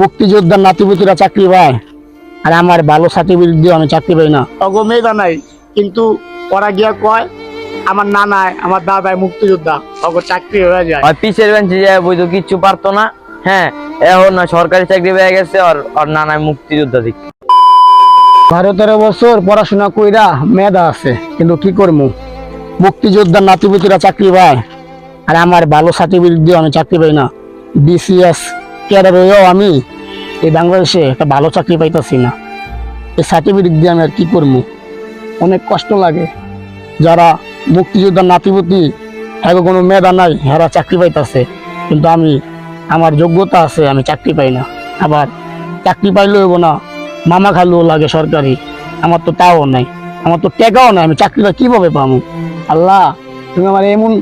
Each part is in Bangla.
মুক্তিযোদ্ধার নাতিপুতিরা চাকরি পায়। আর আমার ভালো সার্টিফিকেট দিয়ে আমি চাকরি পাই না। অগো মেয়েদা নাই কিন্তু ওরা গিয়া কয় আমার নানায় আমার দাদায় মুক্তিযোদ্ধা অগো চাকরি হয়ে যায়। আর পিছের বেঞ্চে যায় বইতো কিচ্ছু পারতো না। হ্যাঁ এখন না সরকারি চাকরি পেয়ে গেছে আর আর নানায় মুক্তিযোদ্ধা দিক। বারো তেরো বছর পড়াশোনা কইরা মেধা আছে কিন্তু কি করব মুক্তিযোদ্ধার নাতিপুতিরা চাকরি পায়। আর আমার ভালো সার্টিফিকেট দিয়ে আমি চাকরি পাই না। বিসিএস ক্যাডার হয়েও আমি এই বাংলাদেশে একটা ভালো চাকরি পাইতেছি না। এই সার্টিফিকেট দিয়ে আমি আর কি করব? অনেক কষ্ট লাগে। যারা মুক্তিযোদ্ধার নাতিপুতি হ্যাঁ কোনো মেধা নাই হেরা চাকরি পাইতেছে। কিন্তু আমি, আমার যোগ্যতা আছে, আমি চাকরি পাই না। আবার চাকরি পাইলেও না, মামা খালুও লাগে সরকারি। আমার তো তাও নাই, আমার তো টেকাও নাই, আমি চাকরিটা কীভাবে পাবো আল্লাহ, তুমি আমার এমন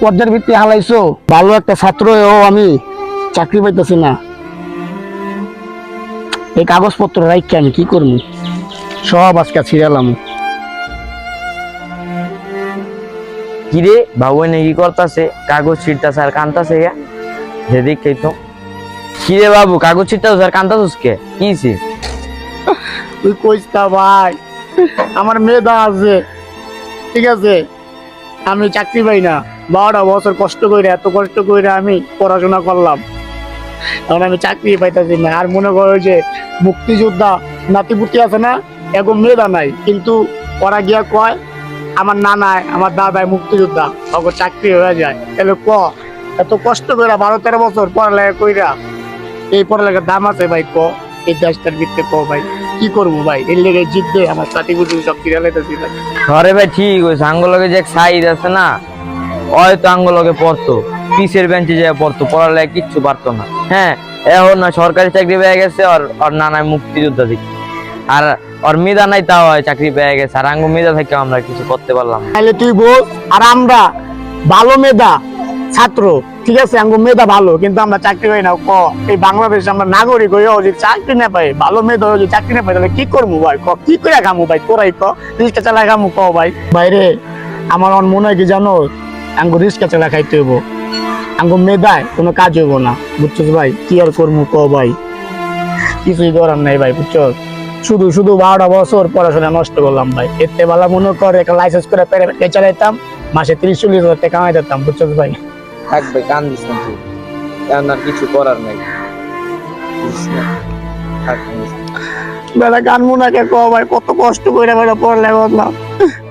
পর্যায়ের ভিত্তি হালাইছো। ভালো একটা ছাত্র আমি চাকরি পাইতেছি না। এই কাগজপত্র রাইখে আমি কি করব সব আজকে ছিড়ালাম কিরে বাবু এনে কি করতেছে? কাগজ ছিটতাছে আর কান্তাছে গা যেদিক তো। কিরে বাবু কাগজ ছিটতাছে আর কান্তাছিস কে? কিছে তুই কইস না ভাই আমার মেধা আছে। ঠিক আছে? আমি চাকরি পাই না। বারোটা বছর কষ্ট করে এত কষ্ট করে আমি পড়াশোনা করলাম। এখন আমি চাকরি পাইতেছি না। আর মনে করো যে মুক্তিযোদ্ধা নাতিপুতি আছে না এখন মেধা নাই। কিন্তু ওরা গিয়া কয়, আমার নানায় আমার দাদায় মুক্তিযোদ্ধা ওকে চাকরি হয়ে যায়। তাহলে ক? এত কষ্ট করে বারো তেরো বছর পড়ালেখা কইরা এই পড়ালেখার দাম আছে ভাই ক? এই দেশটার ভিত্তে ক ভাই? কি করব ভাই? এর লেগে জিতবে আমার সার্টিফিকেট সব কিনে লাইতেছি ভাই। ঘরে ভাই, ঠিক হয়েছে আঙ্গলকে যে সাইজ আছে না, হয়তো আঙ্গলকে পড়তো। পিসের বেঞ্চে যে পড়তো, পড়ালেখা কিচ্ছু পারতো না। হ্যাঁ এখন না সরকারি চাকরি পেয়ে গেছে আর নানায় মুক্তিযোদ্ধা দিক আর আর মেধা নাই, তাও হয় চাকরি পেয়ে গেছে। আর আঙ্গু মেধা থেকে আমরা কিছু করতে পারলাম তাহলে তুই বল, আর আমরা ভালো মেধা ছাত্র, ঠিক আছে? আঙ্গু মেধা ভালো, কিন্তু আমরা চাকরি পাই না। ক, এই বাংলাদেশে আমরা নাগরিক হয়েও যদি চাকরি না পাই, ভালো মেধা যদি চাকরি না পাই, তাহলে কি করব ভাই? ক, কি করে খামু ভাই? তোরাই ক, রিক্সা চালা খামু ক ভাই? বাইরে আমার মনে হয় কি জানো আঙ্গু রিক্সা চালা খাইতে হইব। আঙ্গু মেধায় কোনো কাজ হইব না বুঝছিস ভাই? কি আর করব ক ভাই? কিছুই করার নাই ভাই বুঝছ শুধু শুধু বারোটা বছর পড়াশোনা নষ্ট করলাম ভাই। এতে বেলা মনে করে একটা লাইসেন্স করে পেরে চালাইতাম মাসে তিরিশ চল্লিশ হাজার টাকা কামাই দিতাম বুঝছ ভাই? থাকবে কান দিস না তুই। আর কিছু করার নাই। বেলা গান মুনাকে ক ভাই কত কষ্ট করে বেলা পড়ালেখা করলাম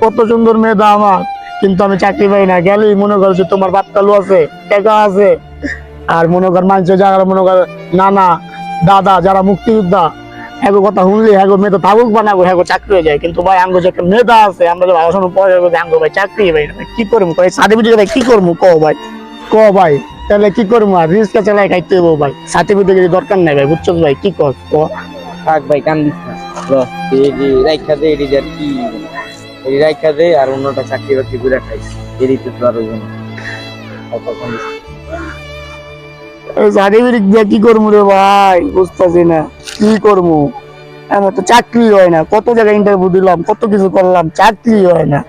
কত সুন্দর মেধা আমার। কিন্তু আমি চাকরি পাই না। গেলেই মনে কর যে তোমার বাপকালু আছে টাকা আছে। আর মনে কর মানুষের যারা মনে কর নানা, দাদা, যারা মুক্তিযোদ্ধা হ্যাগো কথা শুনলি হ্যাগো মেধা থাকুক বানাবো হ্যাগো চাকরি হয়ে যায়। কিন্তু ভাই আঙ্গো যে একটা মেধা আছে, আমরা যে ভাষণ পরে আঙ্গো ভাই, চাকরি ভাই না। কি করব ভাই? সার্টিফিকেট কি করব? ক ভাই? ক ভাই? তাহলে কি করব? আর রিস্কা চালাই খাইতে হইব ভাই। সার্টিফিকেট দরকার নাই ভাই, বুঝছ ভাই, কি কর, ক? থাক ভাই কান দিস না রাইখা দে কি। এডি রাইখা আর অন্যটা চাকরি বাকরি তো আর দিয়ে কি করব রে ভাই? বুঝতেছি না। কি করব? আমার তো চাকরি হয় না। কত জায়গায় ইন্টারভিউ দিলাম, কত কিছু করলাম চাকরি হয় না।